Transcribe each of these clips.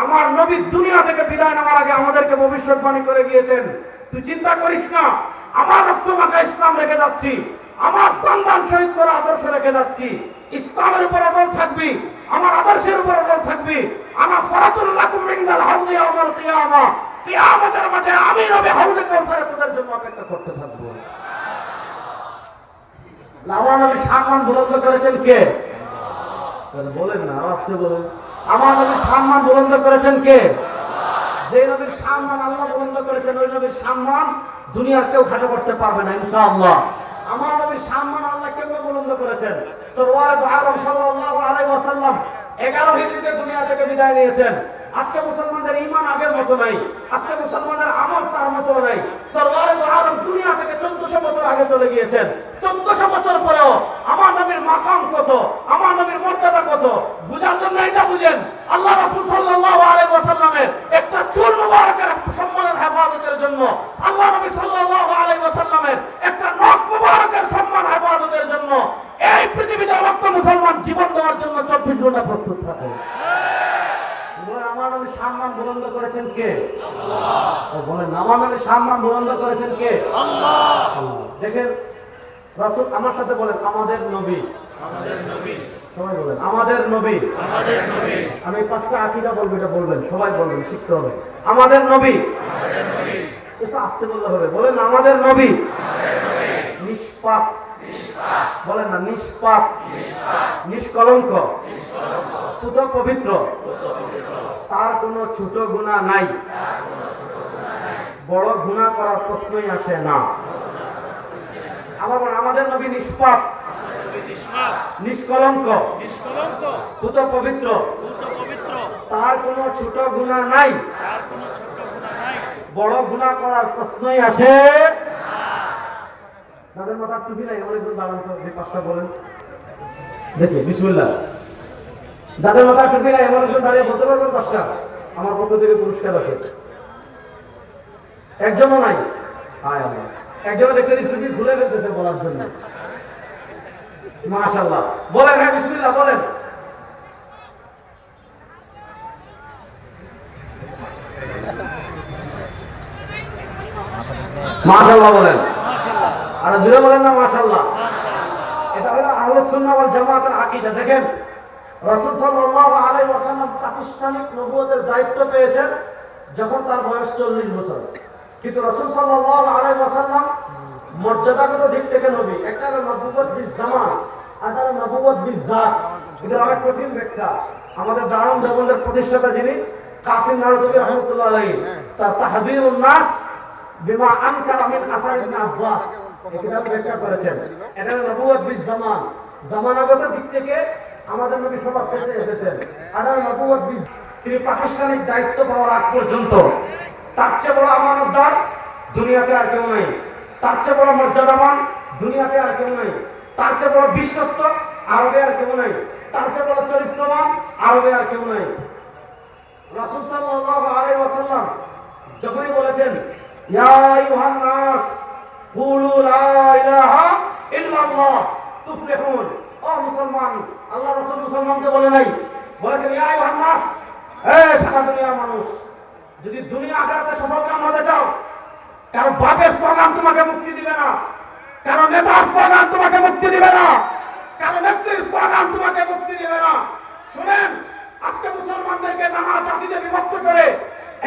আমার নবী দুনিয়া থেকে বিদায় নেওয়ার আগে আমাদেরকে ভবিষ্যৎবাণী করে গিয়েছেন। তুই চিন্তা করিস না, আমার রক্ত মাখা ইসলাম রেখে যাচ্ছি, আমার দান শহীদ করে আদর্শ রেখে যাচ্ছি। ইসলামের উপর অটল থাকবি, আমার আদর্শের উপর অটল থাকবি। আমার ফরাতুল্লাহ কুমিন্দাল হাউদি আমার কিয়ামা। কিয়ামতের মাঠে আমি রবে হাউদে কৌসারে তোদের জন্য অপেক্ষা করতে থাকব। আমার নবী সম্মান বুলন্দ করেছেন কে? বলেন না আওয়াজকে বলেন। আমার নবীর সম্মান বুলন্দ করেছেন কে? যে নবীর সম্মান আল্লাহ বুলন্দ করেছেন, ওই নবীর সম্মান দুনিয়ার কেউ খাটো করতে পারবে না, ইনশাআল্লাহ। আমার নবীর সম্মান আল্লাহ কেউ বুলন্দ করেছেন? সরওয়ারে আলম সাল্লাল্লাহু আলাইহি ওয়াসাল্লাম 11 হিজরিতে দুনিয়া থেকে বিদায় নিয়েছেন। আজকে মুসলমানদের ঈমান আগের মতো নাই। আজকে মুসলমানদের আমল তার মতো নাই। সরওয়ারে দু আলম দুনিয়া থেকে 1400 বছর আগে চলে গিয়েছেন। 1400 বছর পরেও আমার নবীর মাকাম কত? আমার নবীর মর্যাদা কত? বুঝার জন্য এটা বুঝেন। আল্লাহ রাসূল সাল্লাল্লাহু আলাইহি ওয়াসাল্লামের একটা চুল মুবারকের সম্মানের হেফাজতের জন্য, আল্লাহ নবী সাল্লাল্লাহু আলাইহি ওয়াসাল্লামের একটা নখ মুবারকের সম্মান হেফাজতের জন্য এই পৃথিবীতে লক্ষ মুসলমান জীবন দেওয়ার জন্য চব্বিশ ঘণ্টা প্রস্তুত থাকে বলেন, আমার নবী সম্মান বুলন্দ করেছেন কে? ও বলেন আমার নবী সম্মান বুলন্দ করেছেন কে? দেখেন রাসূল আমার সাথে বলেন আমাদের নবী। সবাই বলেন আমাদের নবী। আমি পাঁচটা আকিদা বলব এটা বলবেন সবাই বলবেন শিখতে হবে। আমাদের নবী। আসতে বললে হবে। বলেন আমাদের নবী। নিষ্পাপ। বলেন না নিষ্পাপ। নিষ্কলঙ্ক। পুত পবিত্র। তার কোনো ছোট গুণা নাই। বড় গুণা করার প্রশ্নই আসে না। আবার আমাদের নবী নিষ্পাপ, নিষ্কলঙ্ক পুত পবিত্র। তার কোনো ছোট গুণা নাই। বড় গুণা করার প্রশ্নই আসে তাদের মাথার টুপি নাই এই পাঁচটা বলেন। দেখি, বিসমুল্লাহ। যাদের মাথার টুপি নাই এমন একজন দাঁড়িয়ে বলতে পারবেন পাঁচটা? আমার পক্ষ থেকে পুরস্কার আছে। একজনও নাই। হায় আল্লাহ। একজনও দেখতে টুপি খুলে ফেলতেছে বলার জন্য। মাশাল্লাহ বলেন হ্যাঁ বিসমুল্লাহ, বলেন। মাশাল্লাহ বলেন। আর জুড়ে বলেন না মাশাল্লাহ এটা হলো ওয়াল জামাতের আকীদা। দেখেন রাসূল সাল্লাল্লাহু আলাইহি ওয়াসাল্লাম প্রাতিষ্ঠানিক নবুয়তের দায়িত্ব পেয়েছেন যখন তার বয়স 40 বছর। কিন্তু রাসূল সাল্লাল্লাহু আলাইহি ওয়াসাল্লাম মর্যাদাগত দিক থেকে নবী। একটা হলো নবুয়ত বিল জামান আর হলো নবুয়ত বিল জাত। এটা অনেক কঠিন ব্যাখ্যা। আমাদের দারুণ দেবন্দের প্রতিষ্ঠাতা যিনি, কাসিম নারদবী রহমতুল্লাহ আলাইহি, তার তাহযীরুন নাস বিমা আনকার মিন আসার আব্বাস কিতাব ব্যাখ্যা করেছেন। এটা হলো নবুয়ত বিল জামান জামানাগত দিক থেকে আমাদের নবী সবার শেষে এসেছেন। নবুয়ত বিল তিনি প্রাতিষ্ঠানিক দায়িত্ব পাওয়ার আগ পর্যন্ত তার চেয়ে বড় আমানতদার দুনিয়াতে আর কেউ নাই। তার চেয়ে বড় মর্যাদাবান দুনিয়াতে আর কেউ নাই। তার চেয়ে বড় বিশ্বস্ত আরবে আর কেউ নাই। তার চেয়ে বড় চরিত্রবান আরবে আর কেউ নাই। রাসূল সাল্লাল্লাহু আলাইহি ওয়াসাল্লাম যখনই বলেছেন, ইয়া আইয়ুহান নাস, কুলু লা ইলাহা ইল্লাল্লাহ, তুফলিহুন। ও মুসলমান, আল্লাহ রাসূল মুসলমানকে বলে নাই। বলেছেন, ইয়া আইয়ুহান নাস, হে সারা দুনিয়ার মানুষ, যদি দুনিয়া আখেরাতে সফল কাম হতে চাও, কারও বাপের স্লোগান তোমাকে মুক্তি দিবে না, কারও নেতার স্লোগান তোমাকে মুক্তি দিবে না, কারও নেত্রীর স্লোগান তোমাকে মুক্তি দিবে না। শুনেন, আজকে মুসলমানদেরকে নানা জাতিতে বিভক্ত করে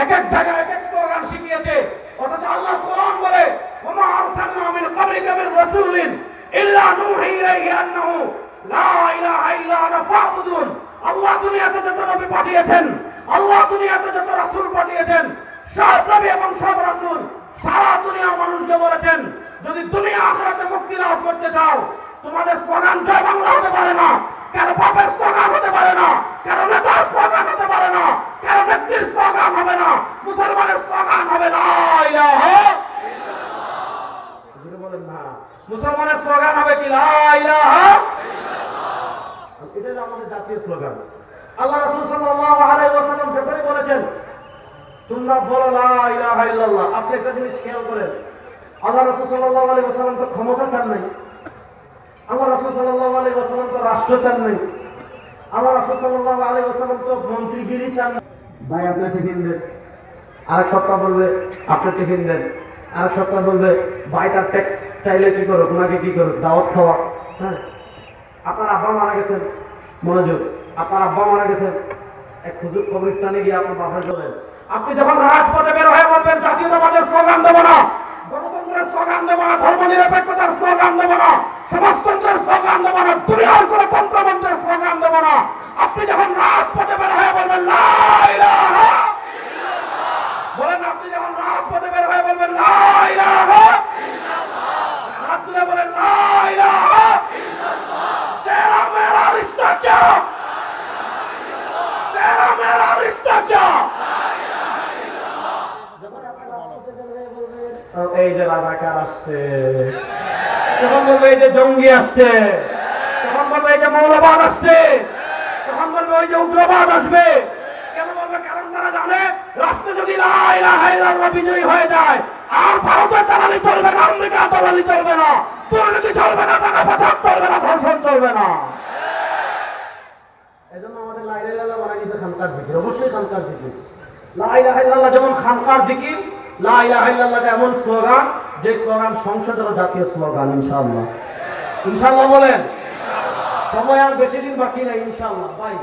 এক এক জায়গায় এক এক স্লোগান শিখিয়েছে। অথচ আল্লাহ কোরআন বলে, ওমা আরসালনা মিন ক্বাবলিকা মির রাসূলিন ইল্লা নূহি ইলাইহি আন্নাহু আল্লাহ দুনিয়াতে যত নবী পাঠিয়েছেন দুনিয়াতে যত রাসূল পাঠিয়েছেন, সব নবী এবং সব রাসূল সারা দুনিয়ার মানুষকে বলেছেন, যদি দুনিয়া আখেরাতে মুক্তি করতে চাও, তোমাদের স্লোগান জয় হতে পারে না, কারও বাপের স্লোগান হতে পারে না, কারও নেতার স্লোগান হতে পারে না, কারও নেত্রীর স্লোগান হবে না, মুসলমানের স্লোগান হবে না, মুসলমানের স্লোগান হবে কি লা ইলাহা এটা হলো আমাদের জাতীয় স্লোগান। আল্লাহ রাসূল সাল্লাল্লাহু আলাইহি ওয়াসাল্লাম যখনই বলেছেন, তোমরা বলো লা ইলাহা ইল্লাল্লাহ আপনি একটা জিনিস খেয়াল করেন। আল্লাহ রাসূল সাল্লাল্লাহু আলাইহি ওয়াসাল্লাম তো ক্ষমতা চান নাই। আল্লাহ রাসূল সাল্লাল্লাহু আলাইহি ওয়াসাল্লাম তো রাষ্ট্র চান নাই। আল্লাহ রাসূল সাল্লাল্লাহু আলাইহি ওয়াসাল্লাম তো মন্ত্রীগিরি চান নাই। ভাই, আপনি টিফিন দেন। আরেক সপ্তাহ বলবে, আপনি টিফিন দেন। আরেক সপ্তাহ বলবে, ভাই, তার টেক্সটাইলে কি করুক ওনাকে কি করুক দাওয়াত খাওয়া। হ্যাঁ। আপনার আব্বা মারা গেছেন। মনোযোগ। আপনার আব্বা মারা গেছেন এক খুজুর কবরস্থানে গিয়ে আপনার বাসায় চলেন আপনি যখন রাজপথে বের হয়ে বলবেন, জাতীয়তাবাদের স্লোগান দেবো না। গণতন্ত্রের স্লোগান দেবো না। ধর্ম নিরপেক্ষতার স্লোগান দেবো না। সমাজতন্ত্রের স্লোগান দেবো না। দুনিয়ার কোনো তন্ত্রমন্ত্রের স্লোগান দেবো না। আপনি যখন রাজপথে বের হয়ে বলবেন বলেন, আপনি যখন রাজপথে বের হয়ে বলবেন হাত তুলে বলেন লাইলা रिश्ता क्या तेरा मेरा रिश्ता क्या এই যে রাজাকার আসছে তখন বলবে এই যে জঙ্গি আসছে তখন বলবে এই যে মৌলবাদ আসছে তখন বলবে ওই যে উগ্রবাদ আসবে কেন বলবে কারণ তারা জানে রাষ্ট্র যদি লা ইলাহা ইল্লাল্লাহ বিজয়ী হয়ে যায় আর ভারতের দালালি চলবে না আমেরিকা দালালি চলবে না দুর্নীতি চলবে না টাকা পাচার চলবে না ধর্ষণ চলবে না খানকার জিকির, অবশ্যই খানকার জিকির। লা যেমন খানকার জিকির, লা এমন স্লোগান যে স্লোগান সংসদের জাতীয় স্লোগান, ইনশাআল্লাহ। ইনশাআল্লাহ বলেন? সময় আর বেশি দিন বাকি নাই, ইনশাআল্লাহ। ভাই,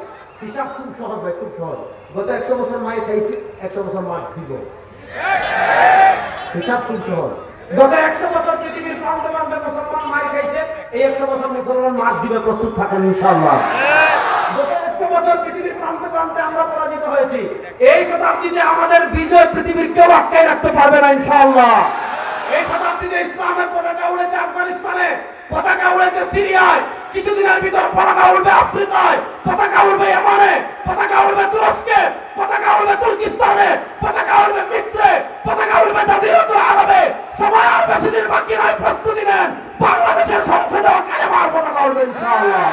হিসাব খুব সহজ ভাই, খুব সহজ। গত একশো বছর মাই খাইছি, একশো বছর মাছ দিব। হিসাব খুব সহজ। গত একশো বছর পৃথিবীর প্রান্তে প্রান্তে মুসলমান মার খাইছে, এই একশো বছর মুসলমান মাছ দিবে, প্রস্তুত থাকেন, ইনশাআল্লাহ। গত একশো বছর পৃথিবীর প্রান্তে আমরা পরাজিত হয়েছি। এই শতাব্দীতে আমাদের বিজয় পৃথিবীর কেউ আটকাই রাখতে পারবে না, ইনশাআল্লাহ। এই শতাব্দীতে ইসলামের পতাকা উড়েছে আফগানিস্তানে, পতাকা উড়েছে সিরিয়ায়, কিছুদিনের ভিতর পতাকা উঠবে আফ্রিকায়, পতাকা উঠবে ইয়ামানে, পতাকা উঠবে তুরস্কে, পতাকা উঠবে তুর্কিস্তানে, পতাকা উঠবে মিশ্রে, পতাকা উঠবে জাজিরাতুল আরবে। সময় আর বেশি দিন বাকি নয়, প্রস্তুতি নেন। বাংলাদেশের সংসদে কালেমার পতাকা উঠবে ইনশাআল্লাহ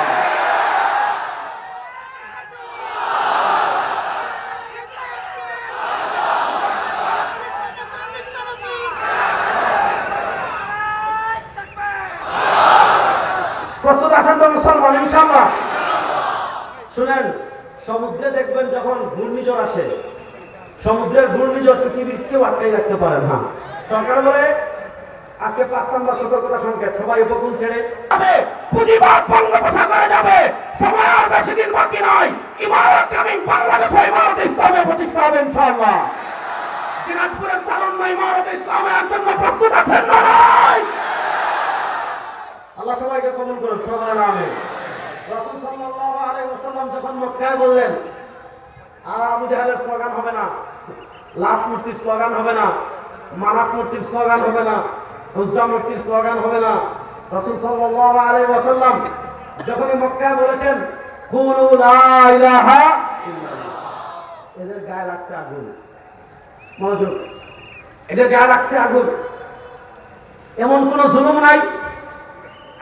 প্রস্তুত আছেন তো মুসলমান ইনশাআল্লাহ শুনেন, সমুদ্রে দেখবেন যখন ঘূর্ণিঝড় আসে, সমুদ্রের ঘূর্ণিঝড় পৃথিবীর কেউ আটকাই রাখতে পারে না। সরকার বলে, আজকে পাঁচ নম্বর সতর্কতা সংকেত, সবাই উপকূল ছেড়ে পুঁজিবাদ বঙ্গোপসাগরে যাবে, সময় আর বেশি দিন বাকি নয়, ইমারত কামিং বাংলাদেশ ইমারত ইসলামে প্রতিষ্ঠা হবে ইনশাআল্লাহ। দিনাজপুরের তারুণ্য ইমারত জন্য প্রস্তুত আছেন না আল্লাহ সবাইকে কবুল করুন, সবার নামে। রাসূল সাল্লাল্লাহু আলাইহি ওয়াসাল্লাম যখন মক্কায় বললেন আর আবু জাহেলের স্লোগান হবে না লাভ মূর্তির স্লোগান হবে না মানাত মূর্তির স্লোগান হবে না, হুজ্জা মূর্তির স্লোগান হবে না। রাসূল সাল্লাল্লাহু আলাইহি ওয়াসাল্লাম যখন মক্কায় বলেছেন এদের গায়ে লাগছে আগুন। মনোযোগ। এদের গায়ে লাগছে আগুন। এমন কোন জুলুম নাই,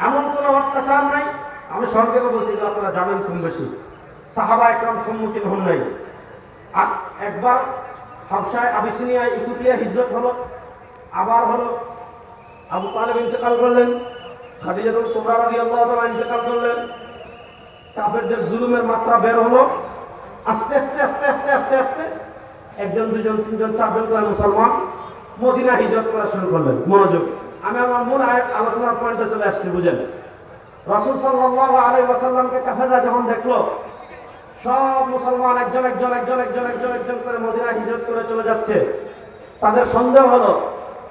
এমন কোন অত্যাচার নাই। আমি সংক্ষেপে বলছি যে আপনারা জানেন কম বেশি। সাহাবা একরম সম্মুখীন হন নাই। একবার হাবসায় আবিসিনিয়ায় ইথিওপিয়া হিজরত হলো। আবার হলো আবু তালেব ইন্তেকাল করলেন। খাদিজাতুল কুবরা রাদিয়াল্লাহু তাআলা ইন্তেকাল করলেন। কাফেরদের জুলুমের মাত্রা বের হলো। আস্তে আস্তে আস্তে আস্তে আস্তে আস্তে একজন দুজন তিনজন, চারজন করে মুসলমান মদিনা হিজরত করা শুরু করলেন। মনোযোগ। আমি আমার মূল আলোচনার পয়েন্টে চলে আসছি, বুঝেন? রসুল সাল্লাল্লাহু আলাইহি ওয়াসাল্লামকে কাফেররা যখন দেখল, সব মুসলমান একজন একজন একজন একজন একজন একজন করে মদিনা হিজরত করে চলে যাচ্ছে। তাদের সন্দেহ হলো,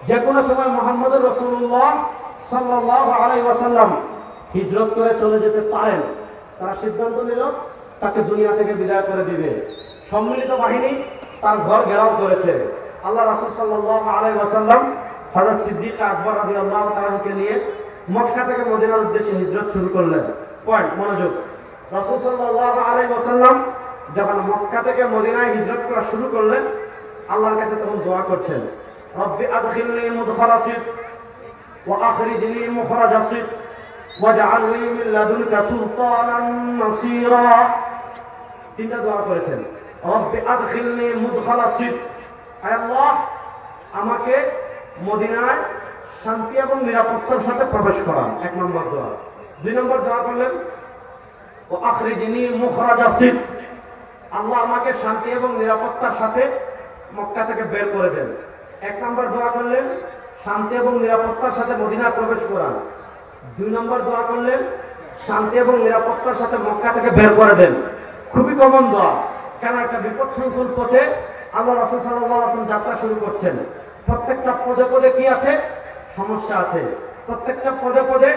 যে কোনো সময় মোহাম্মদুর রসুল্লাহ সাল্লাল্লাহু আলাইহি ওয়াসাল্লাম হিজরত করে চলে যেতে পারেন। তারা সিদ্ধান্ত নিল, তাকে দুনিয়া থেকে বিদায় করে দিবে। সম্মিলিত বাহিনী তার ঘর ঘেরাও করেছে। আল্লাহ রাসূল সাল্লাল্লাহু আলাইহি ওয়াসাল্লাম হযরত সিদ্দিক আকবর রাদিয়াল্লাহু তাআলাকে নিয়ে মক্কা থেকে মদিনার উদ্দেশ্যে হিজরত শুরু করলেন। পয়েন্ট মনোযোগ। রাসূল সাল্লাল্লাহু আলাইহি ওয়াসাল্লাম যখন মক্কা থেকে মদিনায় হিজরত করা শুরু করলেন, আল্লাহর কাছে তখন দোয়া করছেন, রব্বি আদখিলনি মুদখালা সিদ ওয়া আখরিজনি মুখরাজা সিদ ওয়াজআলনি মিন লাদুনকা সুলতানান নাসীরা। তিনটা দোয়া করেছেন, রব্বি আদখিলনি মুদখালা সিদ আয় আল্লাহ, আমাকে মদিনায় শান্তি এবং নিরাপত্তার সাথে প্রবেশ করান এক নম্বর দোয়া দুই নম্বর দোয়া করলেন ও আখরিজিনি মুখরাজা সিদ। আল্লাহ আমাকে শান্তি এবং নিরাপত্তার সাথে মক্কা থেকে বের করে দেন। এক নম্বর দোয়া করলেন শান্তি এবং নিরাপত্তার সাথে মদিনায় প্রবেশ করান। দুই নম্বর দোয়া করলেন শান্তি এবং নিরাপত্তার সাথে মক্কা থেকে বের করে দেন। খুবই কমন দোয়া কেন? একটা বিপদ সংকুল পথে আল্লাহ রসুল সাল্লাহ যাত্রা শুরু করছেন। প্রত্যেকটা পদে পদে কি আছে? সমস্যা আছে। প্রত্যেকটা পদে পদে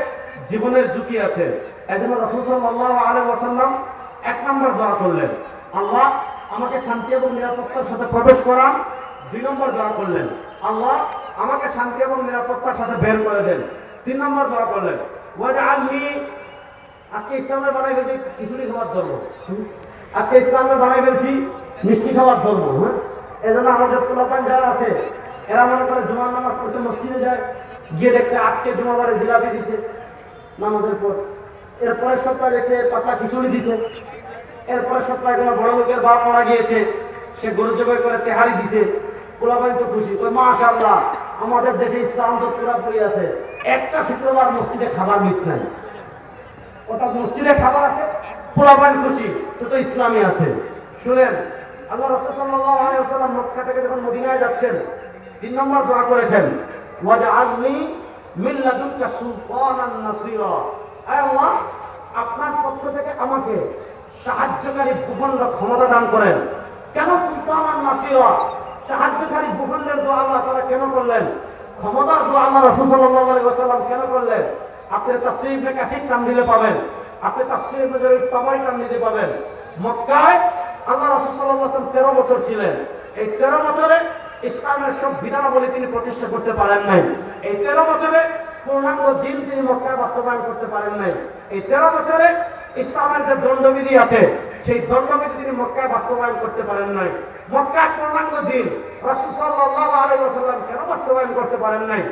জীবনের ঝুঁকি আছে। এই জন্য রসুল সাল্লাহ আলহ ওসাল্লাম এক নম্বর দোয়া করলেন। আল্লাহ, আমাকে শান্তি এবং নিরাপত্তার সাথে প্রবেশ করান। দুই নম্বর দোয়া করলেন। আল্লাহ, আমাকে শান্তি এবং নিরাপত্তার সাথে বের করে দেন। তিন নম্বর দোয়া করলেন। ওয়াজা আলমি আজকে ইসলামের বানাই ফেলছি খিচুড়ি খাওয়ার ধর্ম আজকে ইসলামের বানাই ফেলছি মিষ্টি খাওয়ার ধর্ম হ্যাঁ? এজন্য আমাদের পোলাপান যারা আছে, এরা মনে করে জুমার নামাজ পড়তে মসজিদে যায়। গিয়ে দেখছে আজকে জুমাবারে জিলাপি দিছে নামাজের পর। এরপরের সপ্তাহে দেখছে পাতলা খিচুড়ি দিছে। এরপরের সপ্তাহে কোনো বড় লোকের বাপ মারা গিয়েছে, সে গরু জবাই করে তেহারি দিছে। পোলাপান তো খুশি ওই মাশাআল্লাহ, আমাদের দেশে ইসলাম তো পুরাপুরি আছে। একটা শুক্রবার মসজিদে খাবার মিস নাই। ওটা মসজিদে খাবার আছে? পোলাপান খুশি তো তো ইসলামী আছে। শুনেন, আল্লাহ রসুল সাল্লাল্লাহু আলাইহি মক্কা থেকে যখন মদিনায় যাচ্ছেন, তিন নম্বর দোয়া করেছেন ওয়াজআলনি মিন লাদুনকা সুলতানান নাসীরা। আয় আল্লাহ, আপনার পক্ষ থেকে আমাকে সাহায্যকারী ভূখণ্ড ক্ষমতা দান করেন। কেন সুলতানান নাসীরা? সাহায্যকারী ভূখণ্ডের দোয়া আল্লাহ তারা কেন করলেন? ক্ষমতার দোয়া আল্লাহ রসুল সাল্লাল্লাহু আলাইহি ওয়াসাল্লাম কেন করলেন? আপনি তাফসীর ইবনে কাসির নাম দিলে পাবেন। আপনি তাফসীর ইবনে জারির তাবারি নাম দিতে পাবেন। মক্কায় আল্লাহ রাসূল সাল্লাল্লাহু আলাইহি ওয়াসাল্লাম 13 বছর ছিলেন। এই 13 বছরে ইসলামের সব বিধানাবলী তিনি প্রতিষ্ঠা করতে পারেন নাই। এই 13 বছরে পূর্ণাঙ্গ দিন তিনি মক্কায় বাস্তবায়ন করতে পারেন নাই। এই 13 বছরে ইসলামের যে দণ্ডবিধি আছে, সেই দণ্ডবিধি তিনি মক্কায় বাস্তবায়ন করতে পারেন নাই। মক্কায় পূর্ণাঙ্গ দিন আলাইহি ওয়াসাল্লাম কেন বাস্তবায়ন করতে পারেন নাই?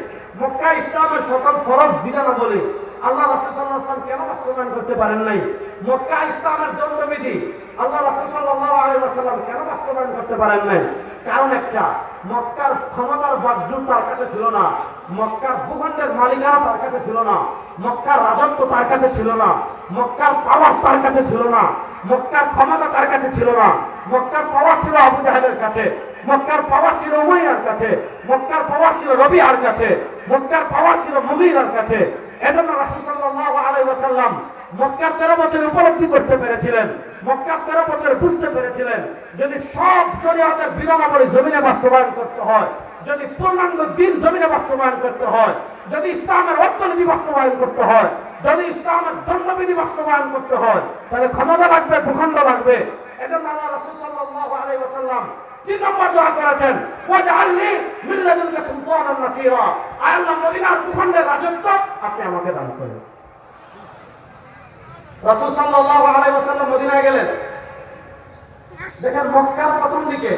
মক্কা ইসলামের সকল ফরজ বিধানাবলী আল্লাহ ওয়াসাল্লাম কেন বাস্তবায়ন করতে পারেন নাই? মক্কা ইসলামের দণ্ডবিধি আল্লাহ ওয়াসাল্লাম কেন বাস্তবায়ন করতে পারেন নাই? কারণ একটা, মক্কার ক্ষমতার বাগডোর তার কাছে ছিল না। মক্কার ভূখণ্ডের মালিকানা তার কাছে ছিল না। মক্কার রাজত্ব তার কাছে ছিল না। মক্কার পাওয়ার তার কাছে ছিল না। মক্কার ক্ষমতা তার কাছে ছিল না। মক্কার পাওয়ার ছিল আবু জাহেলের কাছে। মক্কার পাওয়ার ছিল উমাইয়ার কাছে। মক্কার পাওয়ার ছিল রবিআর কাছে। মক্কার পাওয়ার ছিল মুগিরার কাছে। এজন্য রাসূল সাল্লাল্লাহু আলাইহি ওয়াসাল্লাম মক্কার তেরো বছর উপলব্ধি করতে পেরেছিলেন, মক্কার তেরো বছর বুঝতে পেরেছিলেন, যদি সব শরীয়তের বিধানাবলী জমিনে বাস্তবায়ন করতে হয়, যদি পূর্ণাঙ্গ দিন জমিনে বাস্তবায়ন করতে হয়, যদি ইসলামের অর্থনীতি বাস্তবায়ন করতে হয়, যদি ইসলামের দণ্ডবিধি বাস্তবায়ন করতে হয়, তাহলে ক্ষমতা লাগবে, ভূখণ্ড লাগবে। এজন্য আল্লাহ রাসূল সাল্লাল্লাহু আলাইহি ওয়াসাল্লাম তিন নম্বর দোয়া করেছেন, ওয়াজআলনি মিন লাদুনকা সুলতানান নাসীরা। আল্লাহ, মদিনার ভূখণ্ডের রাজত্ব আপনি আমাকে দান করেন। রাসূল সাল্লাল্লাহু আলাইহি ওয়াসাল্লাম মদিনায় গেলেন। দেখেন মক্কার প্রথম দিকে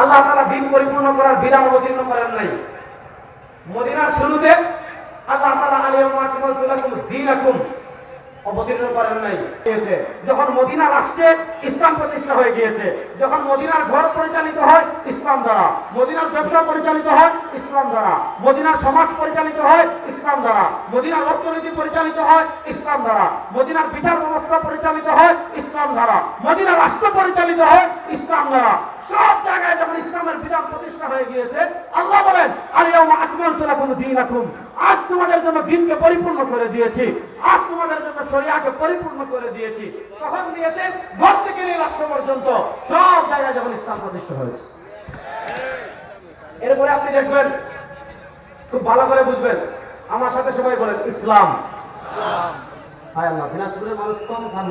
আল্লাহ তাআলা দিন পরিপূর্ণ করার বিধান অবতীর্ণ করেন নাই। মদিনার শুরুতে আল্লাহ তাআলা আলিয়াম আকমালতু লাকুম দীনাকুম অবতীর্ণ করেন নাই। হয়েছে যখন মদিনা রাষ্ট্রে ইসলাম প্রতিষ্ঠা হয়ে গিয়েছে, যখন মদিনার ঘর পরিচালিত হয়, ইসলাম দ্বারা। মদিনার ব্যবসা পরিচালিত হয়, ইসলাম দ্বারা। মদিনার সমাজ পরিচালিত হয়, ইসলাম দ্বারা। মদিনার অর্থনীতি পরিচালিত হয়, ইসলাম দ্বারা। মদিনার বিচার ব্যবস্থা পরিচালিত হয়, ইসলাম দ্বারা। মদিনার রাষ্ট্র পরিচালিত হয়, ইসলাম দ্বারা। সব জায়গায় যখন ইসলামের বিধান প্রতিষ্ঠা হয়ে গিয়েছে, আল্লাহ বলেন আলিয়াউমা আকমালতু দিন দীনাকুম। আজ তোমাদের জন্য দিনকে পরিপূর্ণ করে দিয়েছি। আজ তোমাদের জন্য শরিয়াকে পরিপূর্ণ করে দিয়েছি। তখন দিয়েছে? ঘর থেকে নিয়ে রাষ্ট্র পর্যন্ত। সব জায়গায় যখন ইসলাম প্রতিষ্ঠা হয়েছে। এরপরে আপনি দেখবেন, খুব ভালো করে বুঝবেন। আমার সাথে সবাই বলেন, ইসলাম। হায় আল্লাহ দিনাজপুরের মানুষ কম খান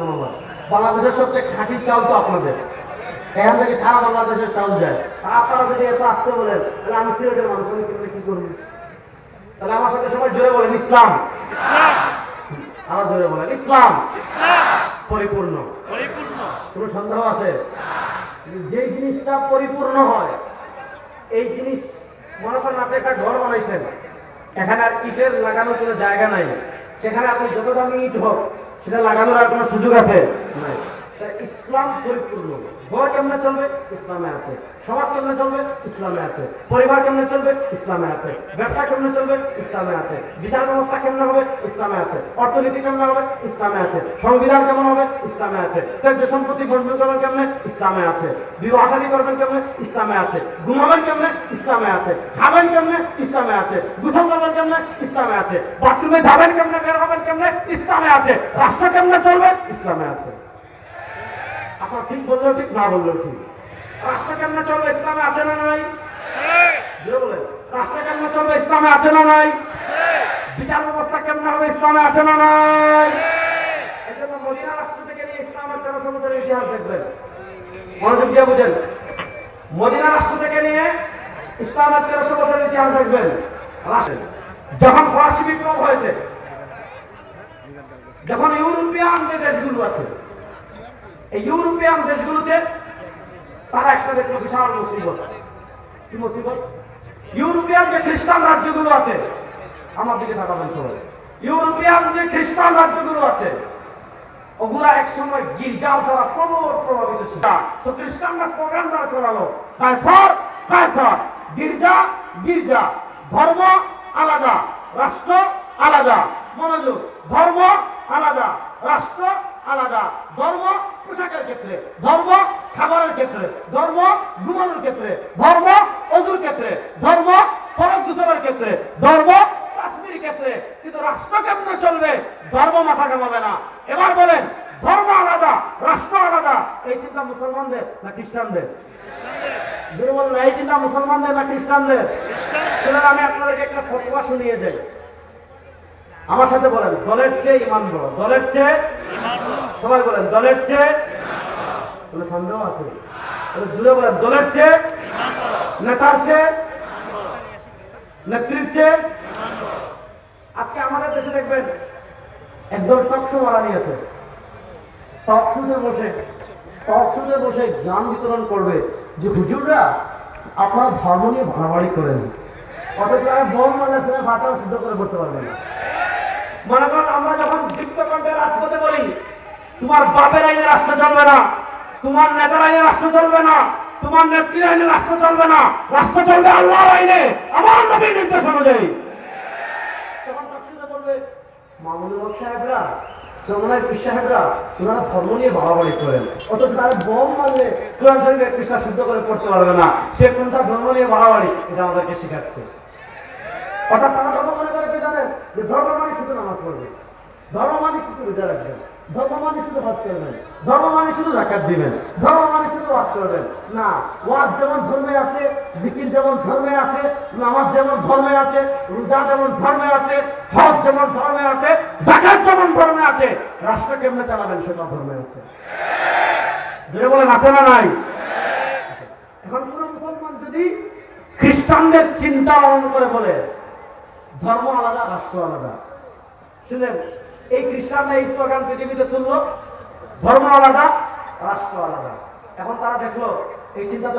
বাংলাদেশের সবচেয়ে খাঁটি চাল তো আপনাদের। এখান থেকে সারা বাংলাদেশের চাল যায়। আপনারা যদি এত আসতে বলেন, তাহলে আমি সিলেটের মানুষ, আমি কি করব? তাহলে আমার সাথে সবাই জোরে বলেন, ইসলাম। আরও জোরে বলেন। ইসলাম। পরিপূর্ণ। পরিপূর্ণ। কোনো সন্দেহ আছে? যে জিনিসটা পরিপূর্ণ হয় এই জিনিস মনে করেন আপনি একটা ঘর বানাইছেন। এখানে আর ইটের লাগানোর কোনো জায়গা নাই। সেখানে আপনি যত দামি ইট হোক সেটা লাগানোর আর কোনো সুযোগ আছে? নাই। ইসলাম পরিপূর্ণ ঘর কেমনে চলবে ইসলামে আছে সমাজ কেমনে চলবে ইসলামে আছে পরিবার কেমনে চলবে ইসলামে আছে ব্যবসা কেমনে চলবে ইসলামে আছে বিচার ব্যবস্থা কেমনে হবে ইসলামে আছে অর্থনীতি কেমনে হবে ইসলামে আছে সংবিধান কেমন হবে ইসলামে আছে ত্যায্য সম্পত্তি বন্ধু করবেন কেমনে ইসলামে আছে বিবাহ করবেন কেমনে ইসলামে আছে ঘুমাবেন কেমনে ইসলামে আছে খাবেন কেমনে ইসলামে আছে গোসল করবেন কেমনে ইসলামে আছে বাথরুমে যাবেন কেমনে বের হবেন কেমনে ইসলামে আছে রাষ্ট্র কেমনে চলবে ইসলামে আছে আপনার ঠিক বললেও ঠিক, না বললেও ঠিক। রাষ্ট্র কেমনে চলবে, ইসলামে আছে না নাই? রাষ্ট্র কেমনে চলবে, ইসলামে আছে না নাই? বিচার ব্যবস্থা কেমনে হবে, ইসলামে আছে না নাই? ইসলামের তেরোশো বছরের ইতিহাস বুঝেন। তেরোশো বছরের ইতিহাস যখন ফরাসি বিপ্লব হয়েছে, যখন ইউরোপিয়ান যে দেশগুলো আছে এই ইউরোপিয়ান দেশগুলোতে তারা একটা দেখল বিশাল মুসিবত। কি মুসিবত? ইউরোপিয়ান যে খ্রিস্টান রাজ্যগুলো আছে, আমার দিকে তাকাবেন সবাই ইউরোপিয়ান যে খ্রিস্টান রাজ্যগুলো আছে, ওগুলা এক সময় গির্জাও দ্বারা প্রবল প্রভাবিত ছিল। তো খ্রিস্টানরা স্লোগান বার করালো কায়সার কায়সার গির্জা গির্জা, ধর্ম আলাদা, রাষ্ট্র আলাদা, মনোযোগ, ধর্ম আলাদা, রাষ্ট্র আলাদা, ধর্ম পোশাকের ক্ষেত্রে, ধর্ম খাবারের ক্ষেত্রে, ধর্ম ঘুমানোর ক্ষেত্রে, ধর্ম অজুর ক্ষেত্রে, ধর্ম ফরজ গোসলের ক্ষেত্রে, ধর্ম কাশ্মীর ক্ষেত্রে। কিন্তু রাষ্ট্র কেমনে চলবে? ধর্ম মাথা কামাবে না। এবার বলেন, ধর্ম আলাদা, রাষ্ট্র আলাদা। এই চিন্তা মুসলমানদের না খ্রিস্টানদের? যদি বলেন, এই চিন্তা মুসলমানদের না খ্রিস্টানদের? সেটা আমি আপনাদেরকে একটা ফটোয়া শুনিয়ে যাই আমার সাথে বলেন, দলের চেয়ে ইমান বড়, দলের চেয়ে সবাই বলেন, দলের চেয়ে কোনো সন্দেহ আছে? জুড়ে বলেন, দলের চেয়ে নেতার চেয়ে নেত্রীর চেয়ে আজকে আমাদের দেশে দেখবেন, একদল টকশো মারানি আছে। টকশুতে বসে টকশুতে বসে জ্ঞান বিতরণ করবে। যে হুজুররা আপনারা ধর্ম নিয়ে ভাড়াবাড়ি করেন। অথচ বম মানে শুনে ভাটাও সিদ্ধ করে করতে পারবে না। মনে করেন আমরা যখন দীপ্ত কণ্ঠে রাজপথে তোমার বাপের আইনে রাষ্ট্র চলবে না। তোমার নেতার আইনে রাষ্ট্র চলবে না। তোমার নেত্রীর আইনে রাষ্ট্র চলবে না। রাষ্ট্র চলবে আল্লাহর আইনে, আমার নবীর নির্দেশ অনুযায়ী। ওনারা ধর্ম নিয়ে মারলে করে পারবে না। সে কোনটা ধর্ম নিয়ে বাড়াবাড়ি আমাদেরকে ধর্ম কি যে শুধু নামাজ পড়বে। শুধু রোজা রাখবেন ধর্ম মানে শুধু হজ করবেন ধর্ম মানে শুধু জাকাত দিবেন। ধর্ম মানে শুধু করবেন না, ওয়াজ যেমন ধর্মে আছে, জিকির যেমন ধর্মে আছে, নামাজ যেমন ধর্মে আছে, রোজা যেমন ধর্মে আছে, হজ যেমন ধর্মে আছে, জাকাত যেমন ধর্মে আছে, রাষ্ট্র কেমনে চালাবেন সেটা ধর্মে আছে। যদি বলেন, আছে না নাই? এখন কোন মুসলমান যদি খ্রিস্টানদের চিন্তা অন করে বলে, ধর্ম আলাদা, রাষ্ট্র আলাদা। শুনেন এই খ্রিস্টানরা এই স্লোগান পৃথিবীতে তুললো ধর্ম আলাদা, রাষ্ট্র আলাদা। এখন তারা দেখল, এই চিন্তা